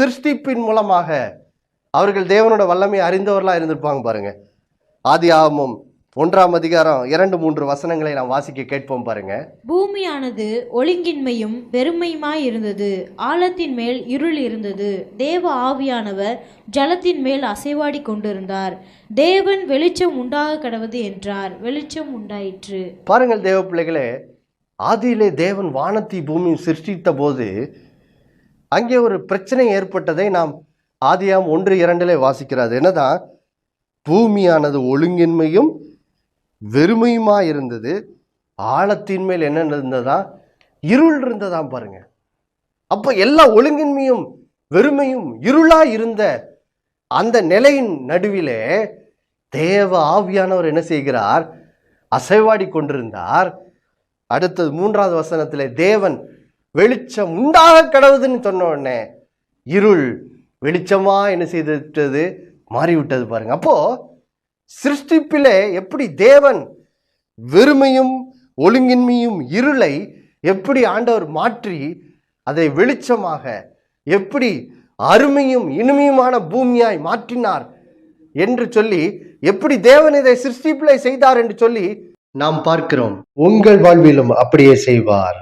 சிருஷ்டிப்பின் மூலமாக அவர்கள் தேவனோட வல்லமை அறிந்தவர்களாக இருந்திருப்பாங்க பாருங்க. ஆதி ஆகமம் ஒன்றாம் அதிகாரம் இரண்டு மூன்று வசனங்களை நாம் வாசிக்க கேட்போம் பாருங்க. பூமியானது ஒழுங்கின்மையும் வெறுமையுமாய் இருந்தது. ஆழத்தின் மேல் இருள் இருந்தது. தேவ ஆவியானவர் ஜலத்தின் மேல் அசைவாடி கொண்டிருந்தார். தேவன் வெளிச்சம் உண்டாக கடவது என்றார். வெளிச்சம் உண்டாயிற்று. பாருங்கள் தேவ பிள்ளைகளே ஆதியிலே தேவன் வானத்தை பூமியும் சிருஷ்டித்த போது அங்கே ஒரு பிரச்சனை ஏற்பட்டதை நாம் ஆதியாம் ஒன்று இரண்டிலே வாசிக்கிறது என்னதான்? பூமியானது ஒழுங்கின்மையும் வெறுமையுமா இருந்தது. ஆழத்தின் மேல் என்ன இருந்ததா இருள் இருந்ததாம் பாருங்க. அப்போ எல்லா ஒழுங்கின்மையும் வெறுமையும் இருளா இருந்த அந்த நிலையின் நடுவிலே தேவ ஆவியானவர் என்ன செய்கிறார்? அசைவாடி கொண்டிருந்தார். அடுத்தது மூன்றாவது வசனத்திலே தேவன் வெளிச்சம் உண்டாக கடவுதுன்னு சொன்ன உடனே இருள் வெளிச்சமாக என்ன செய்துவிட்டது மாறிவிட்டது பாருங்க. அப்போது சிருஷ்டிப்பிலே எப்படி தேவன் வெறுமையும் ஒழுங்கின்மையும் இருளை எப்படி ஆண்டவர் மாற்றி அதை வெளிச்சமாக எப்படி அருமையும் இனிமையுமான பூமியாய் மாற்றினார் என்று சொல்லி எப்படி தேவன் இதை சிருஷ்டிப்பிலே செய்தார் என்று சொல்லி நாம் பார்க்கிறோம். உங்கள் வாழ்விலும் அப்படியே செய்வார்.